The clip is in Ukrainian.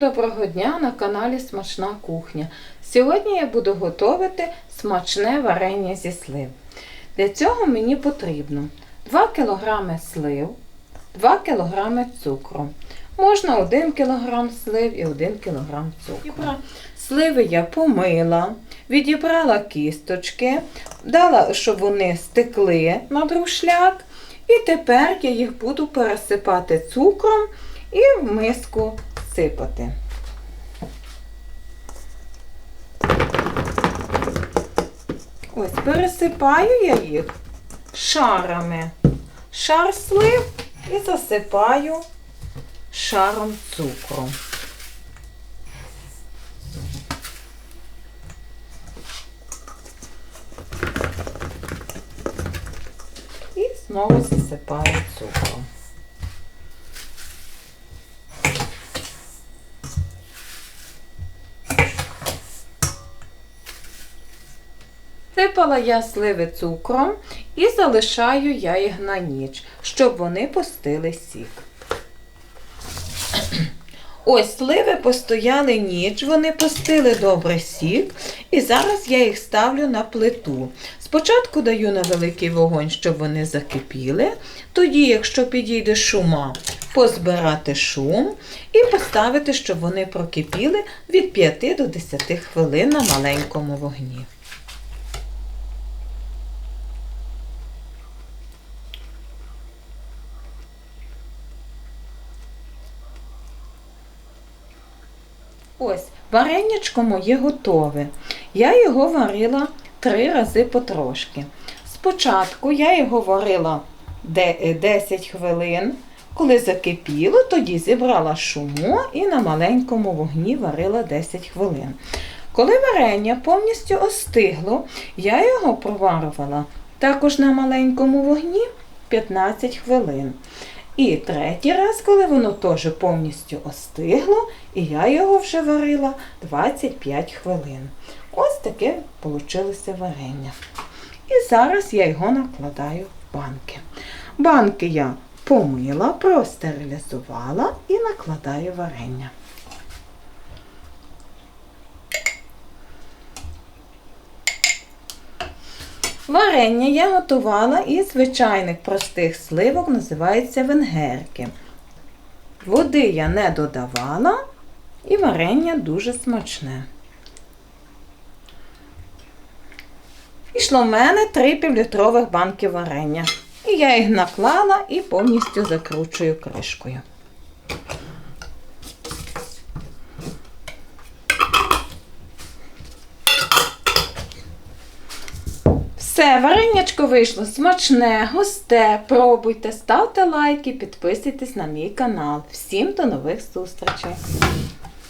Доброго дня на каналі Смачна кухня. Сьогодні я буду готувати смачне варення зі слив. Для цього мені потрібно 2 кг слив, 2 кг цукру. Можна 1 кг слив і 1 кг цукру. Сливи я помила, відібрала кісточки, дала, щоб вони стекли на друшляк. І тепер я їх буду пересипати цукром і в миску сипати. Ось пересипаю я їх шарами. Шар слив і засипаю шаром цукру. І знову засипаю цукром. Сипала я сливи цукром і залишаю я їх на ніч, щоб вони пустили сік. Ось сливи постояли ніч, вони пустили добре сік, і зараз я їх ставлю на плиту. Спочатку даю на великий вогонь, щоб вони закипіли. Тоді, якщо підійде шума, позбирати шум і поставити, щоб вони прокипіли від 5 до 10 хвилин на маленькому вогні. Ось, варенячко моє готове. Я його варила три рази потрошки. Спочатку я його варила е, 10 хвилин. Коли закипіло, тоді зібрала шуму і на маленькому вогні варила 10 хвилин. Коли варення повністю остигло, я його проварювала також на маленькому вогні 15 хвилин. І третій раз, коли воно теж повністю остигло, і я його вже варила 25 хвилин. Ось таке вийшло варення. І зараз я його накладаю в банки. Банки я помила, простерилізувала і накладаю варення. Варення я готувала із звичайних простих сливок, називаються венгерки. Води я не додавала, і варення дуже смачне. Пішло в мене 3 півлітрових банки варення. І я їх наклала і повністю закручую кришкою. Все, варенячко вийшло смачне, густе. Пробуйте, ставте лайки, підписуйтесь на мій канал. Всім до нових зустрічей!